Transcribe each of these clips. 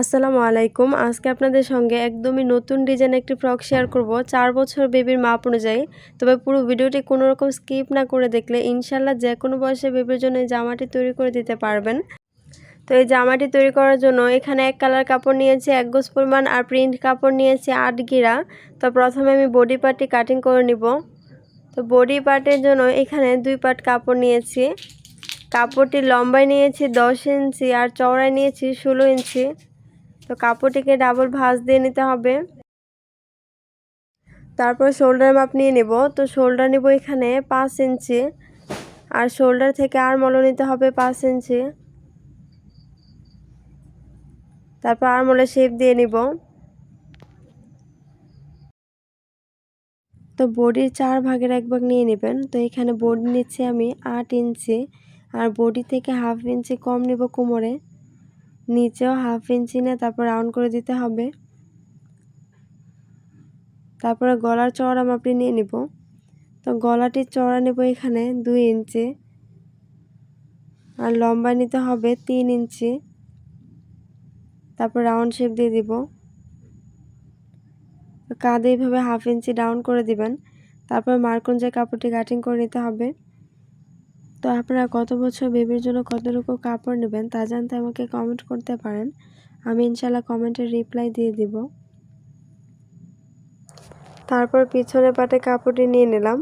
আসসালামু আলাইকুম। আজকে আপনাদের সঙ্গে একদমই নতুন ডিজাইন একটি ফ্রক শেয়ার করব। চার বছর বেবির মাপ অনুযায়ী। তবে পুরো ভিডিওটি কোনো রকম স্কিপ না করে দেখলে ইনশাল্লাহ যে কোনো বয়সে বেবির জন্য জামাটি তৈরি করে দিতে পারবেন। তো এই জামাটি তৈরি করার জন্য এখানে এক কালার কাপড় নিয়েছি, এক গোজ পরিমাণ, আর প্রিন্ট কাপড় নিয়েছি আট গিরা। তো প্রথমে আমি বডি পার্টটি কাটিং করে নিব। তো বডি পার্টের জন্য এখানে দুই পার্ট কাপড় নিয়েছি। কাপড়টি লম্বায় নিয়েছি দশ ইঞ্চি, আর চওড়ায় নিয়েছি ষোলো ইঞ্চি। তো কাপড়টিকে ডাবল ভাঁজ দিয়ে নিতে হবে। তারপর শোল্ডার মাপ নিয়ে নেব। তো শোল্ডার নেব এখানে পাঁচ ইঞ্চি। আর শোল্ডার থেকে আর মলো নিতে হবে পাঁচ ইঞ্চি। তারপর আর মলে শেপ দিয়ে নিব। তো বডির চার ভাগের এক ভাগ নিয়ে নেবেন। তো এখানে বডি নিচ্ছি আমি আট ইঞ্চি। আর বডি থেকে হাফ ইঞ্চি কম নেব কোমরে। নিচেও হাফ ইঞ্চি নিয়ে তারপর রাউন্ড করে দিতে হবে। তারপরে গলার চওড়া মাপটি নিয়ে নিব। তো গলাটির চওড়া নেব এখানে দুই ইঞ্চি আর লম্বা নিতে হবে তিন ইঞ্চি তারপর রাউন্ড শেপ দিয়ে দিব। কাঁধে এইভাবে হাফ ইঞ্চি ডাউন করে দিবেন। তারপর মার্কুঞ্জের কাপড়টি কাটিং করে নিতে হবে। তো আপনারা কত বছর বেবির জন্য কতটুকু কাপড় নেবেন তা জানতে আমাকে কমেন্ট করতে পারেন। আমি ইনশাল্লাহ কমেন্টের রিপ্লাই দিয়ে দিব। তারপর পিছনে পাটে কাপড়টি নিয়ে নিলাম।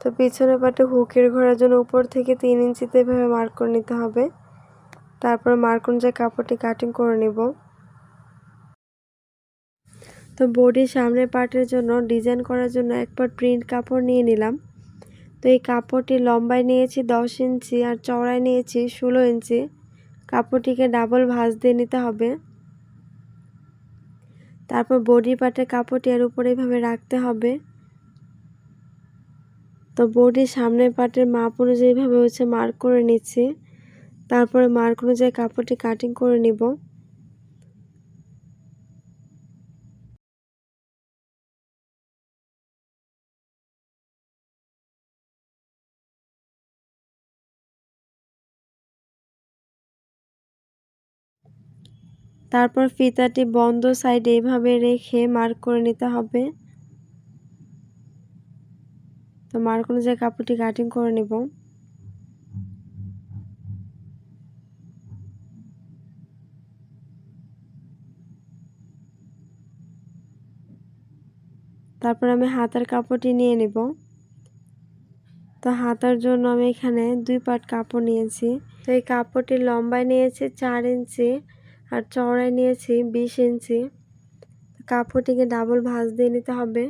তো পিছনে পাটে হুকের ঘোরার জন্য উপর থেকে তিন ইঞ্চিতে এভাবে মার্ক করে নিতে হবে। তারপর মার্ক অনুযায়ী কাপড়টি কাটিং করে নেব। তো বডির সামনের পার্টের জন্য ডিজাইন করার জন্য একবার প্রিন্ট কাপড় নিয়ে নিলাম। তো এই কাপড়টি লম্বায় নিয়েছি, দশ ইঞ্চি, আর চওড়ায় নিয়েছি ষোলো ইঞ্চি। কাপড়টিকে ডাবল ভাঁজ দিয়ে নিতে হবে। তারপর বডি পার্টের কাপড়টি এর উপরে এইভাবে রাখতে হবে। তো বডির সামনের পার্টের মাপ অনুযায়ী এইভাবে হচ্ছে মার্ক করে নিচ্ছি। তারপরে মার্ক অনুযায়ী কাপড়টি কাটিং করে নিব। তারপর ফিতাটি বন্ধ সাইডে এভাবে রেখে মার্ক করে নিতে হবে। তো মার্ক অনুযায়ী কাপড়টি কাটিং করে নেব। তারপর আমি হাতার কাপড়টি নিয়ে নেব। তো হাতার জন্য আমি এখানে দুই পাট কাপড় নিয়েছি। তো এই কাপড়টি লম্বায় নিয়েছে চার ইঞ্চি। আর চওড়ায় নিয়েছি বিশ ইঞ্চি। কাপড়টিকে ডাবল ভাঁজ দিয়ে নিতে হবে।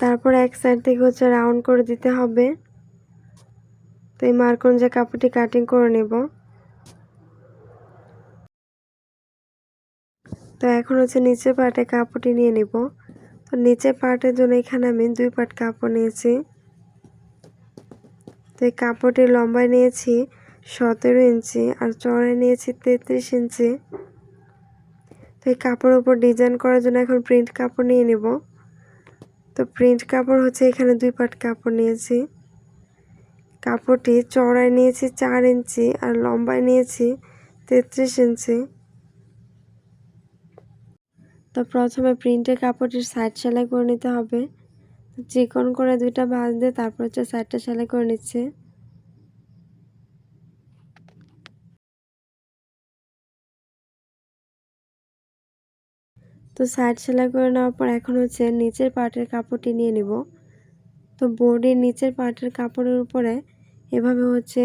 তারপর এক সাইড থেকে হচ্ছে রাউন্ড করে দিতে হবে। তো এই মার্ক অনুযায়ী কাপড়টি কাটিং করে নেব। তো এখন হচ্ছে নিচে পার্টে কাপড়টি নিয়ে নিব। তো নিচে পার্টের জন্য এখানে আমি দুই পার্ট কাপড় নিয়েছি। তো এই কাপড়টি লম্বায় নিয়েছি সতেরো ইঞ্চি আর চড়াই নিয়েছি তেত্রিশ ইঞ্চি। তো এই কাপড়ের উপর ডিজাইন করার জন্য এখন প্রিন্ট কাপড় নিয়ে নেব। তো প্রিন্ট কাপড় হচ্ছে এখানে দুই পাট কাপড় নিয়েছি। কাপড়টি চড়াই নিয়েছি চার ইঞ্চি আর লম্বায় নিয়েছি তেত্রিশ ইঞ্চি। তো প্রথমে প্রিন্টের কাপড়টির সাইড সেলাই করে নিতে হবে। চিকন করে দুইটা বাজ দিয়ে তারপর হচ্ছে সাইডটা সেলাই করে নিচ্ছে। তো সাইড সেলাই করে নেওয়ার পর এখন হচ্ছে নিচের পার্টের কাপড়টি নিয়ে নিব। তো বোর্ডের নিচের পার্টের কাপড়ের উপরে এভাবে হচ্ছে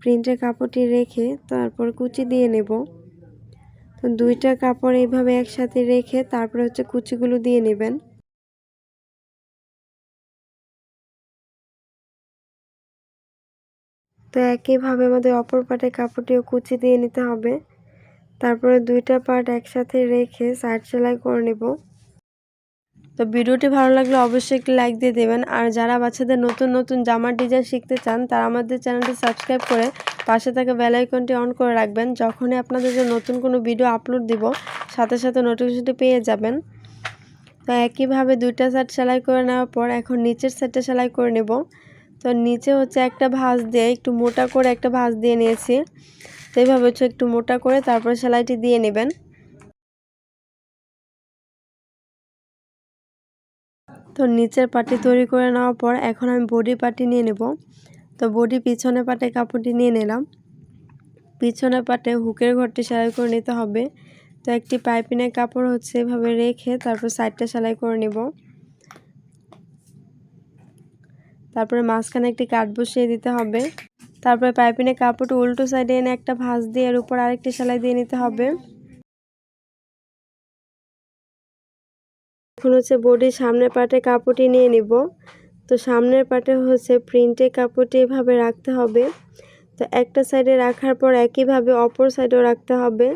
প্রিন্টের কাপড়টি রেখে তারপর কুচি দিয়ে নেব। তো দুইটা কাপড় এইভাবে একসাথে রেখে তারপরে হচ্ছে কুচিগুলো দিয়ে নেবেন। তো একইভাবে আমাদের অপর পাটের কাপড়টিও কুচি দিয়ে নিতে হবে। তারপরে দুইটা পার্ট একসাথে রেখে সাইড সেলাই করে নেব। তো ভিডিওটি ভালো লাগলে অবশ্যই একটি লাইক দিয়ে দেবেন। আর যারা বাচ্চাদের নতুন নতুন জামার ডিজাইন শিখতে চান, তারা আমাদের চ্যানেলটি সাবস্ক্রাইব করে পাশে থাকা বেল আইকনটি অন করে রাখবেন। যখনই আপনাদের যে নতুন কোনো ভিডিও আপলোড দিব, সাথে সাথে নোটিফিকেশনটি পেয়ে যাবেন। তো একইভাবে দুইটা সাইড সেলাই করে নেওয়ার পর এখন নিচের সাইডটা সেলাই করে নেব। তো নিচে হচ্ছে একটা ভাঁজ দিয়ে, একটু মোটা করে একটা ভাঁজ দিয়ে নিয়েছি। তো এইভাবে হচ্ছে একটু মোটা করে তারপরে সেলাইটি দিয়ে নেবেন। তো নিচের পাটি তৈরি করে নেওয়ার পর এখন আমি বডি পাটি নিয়ে নেব। তো বডি পিছনে পাটে কাপড়টি নিয়ে নিলাম। পিছনে পাটে হুকের ঘরটি সেলাই করে নিতে হবে। তো একটি পাইপিনের কাপড় হচ্ছে এভাবে রেখে তারপর সাইডটা সেলাই করে নেব। তারপরে মাঝখানে একটি কাঠ বসিয়ে দিতে হবে। তারপরে পাইপিনের কাপড়টা উল্টো সাইডে এনে একটা ভাঁজ দিয়ে এর উপর আরেকটি সেলাই দিয়ে নিতে হবে। এখন হচ্ছে বডির সামনের পাটে কাপড়টি নিয়ে নিব। তো সামনের পাটে হচ্ছে প্রিন্টে কাপড়টি এভাবে রাখতে হবে। তো একটা সাইডে রাখার পর একইভাবে অপর সাইডেও রাখতে হবে।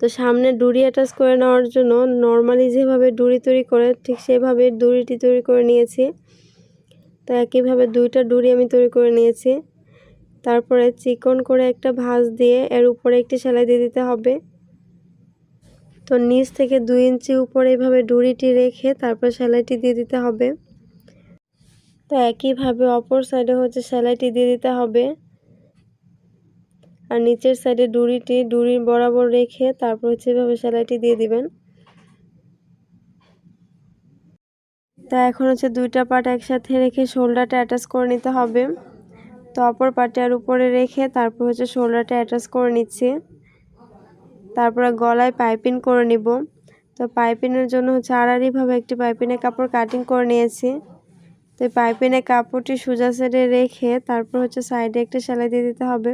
তো সামনে ডুরি অ্যাটাচ করে নেওয়ার জন্য নর্মালি যেভাবে ডুরি তৈরি করে, ঠিক সেভাবে ডুরিটি তৈরি করে নিয়েছি। তো একইভাবে দুইটা ডুরি আমি তৈরি করে নিয়েছি। তারপরে চিকন করে একটা ভাঁজ দিয়ে এর উপরে একটি সেলাই দিয়ে দিতে হবে। তো নিচ থেকে দুই ইঞ্চি উপরে এভাবে ডুরিটি রেখে তারপর সেলাইটি দিয়ে দিতে হবে। তো একইভাবে অপর সাইডে হচ্ছে সেলাইটি দিয়ে দিতে হবে। আর নিচের সাইডে ডুরিটি ডুরির বরাবর রেখে তারপর হচ্ছে এভাবে সেলাইটি দিয়ে দিবেন। তো এখন হচ্ছে দুইটা পার্ট একসাথে রেখে শোল্ডারটা অ্যাটাচ করে নিতে হবে। তো অপর পার্টটার উপরে রেখে তারপর হচ্ছে শোল্ডারটা অ্যাটাচ করে নিচ্ছি। তারপরে গলায় পাইপিং করে নিব। তো পাইপিনের জন্য হচ্ছে আড়াআড়িভাবে একটি পাইপিনের কাপড় কাটিং করে নিয়েছি। তো পাইপিনের কাপড়টি সোজা সাইডে রেখে তারপর হচ্ছে সাইডে একটা সেলাই দিয়ে দিতে হবে।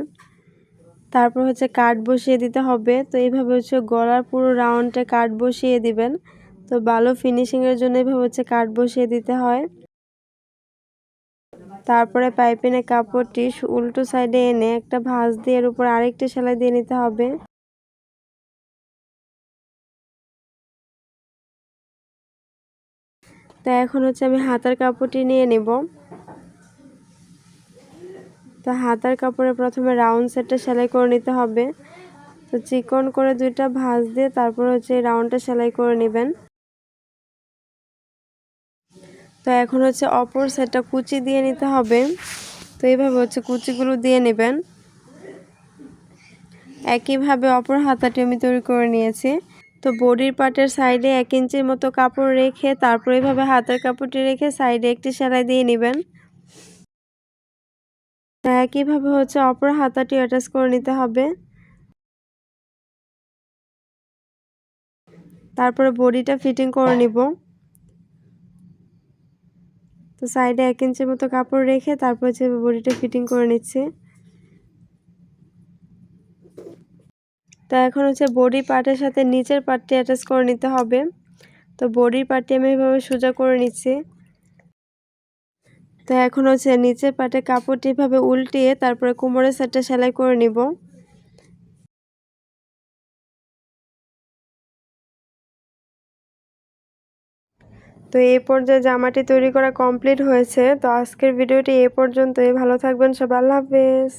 তারপর হচ্ছে কাঠ বসিয়ে দিতে হবে। তো এইভাবে হচ্ছে গলার পুরো রাউন্ডে কাঠ বসিয়ে দিবেন। তো ভালো ফিনিশিংয়ের জন্য এইভাবে হচ্ছে কাঠ বসিয়ে দিতে হয়। তারপরে পাইপিনের কাপড়টি উল্টো সাইডে এনে একটা ভাঁজ দিয়ে এর উপর আরেকটি সেলাই দিয়ে নিতে হবে। তো এখন হচ্ছে আমি হাতার কাপড়টি নিয়ে নেব। তো হাতার কাপড়ে প্রথমে রাউন্ড সেটটা সেলাই করে নিতে হবে। তো চিকন করে দুইটা ভাঁজ দিয়ে তারপর হচ্ছে রাউন্ডটা সেলাই করে নেবেন। তো এখন হচ্ছে অপর সেটটা কুচি দিয়ে নিতে হবে। তো এইভাবে হচ্ছে কুচিগুলো দিয়ে নেবেন। একইভাবে অপর হাতাটি আমি তৈরি করে নিয়েছি। তো বডির পার্টের সাইডে এক ইঞ্চির মতো কাপড় রেখে তারপর এইভাবে হাতের কাপড়টি রেখে সাইডে একটি সেলাই দিয়ে নেবেন। একইভাবে হচ্ছে অপর হাতাটি অ্যাটাচ করে নিতে হবে। তারপরে বডিটা ফিটিং করে নিব। তো সাইডে এক ইঞ্চির মতো কাপড় রেখে তারপর হচ্ছে বডিটা ফিটিং করে নিচ্ছি। তো এখন হচ্ছে বডি পার্টের সাথে নিচের পার্টটি অ্যাটাচ করে নিতে হবে। তো বডির পার্টটি আমি এইভাবে সোজা করে নিচ্ছি। তো এখন হচ্ছে নিচের পাটে কাপড়টি এভাবে উল্টিয়ে তারপরে কোমরের সাইডটা সেলাই করে নিব। তো এই পর্যায়ে জামাটি তৈরি করা কমপ্লিট হয়েছে। তো আজকের ভিডিওটি এ পর্যন্তই। ভালো থাকবেন সব আল্লাহ হাফেজ।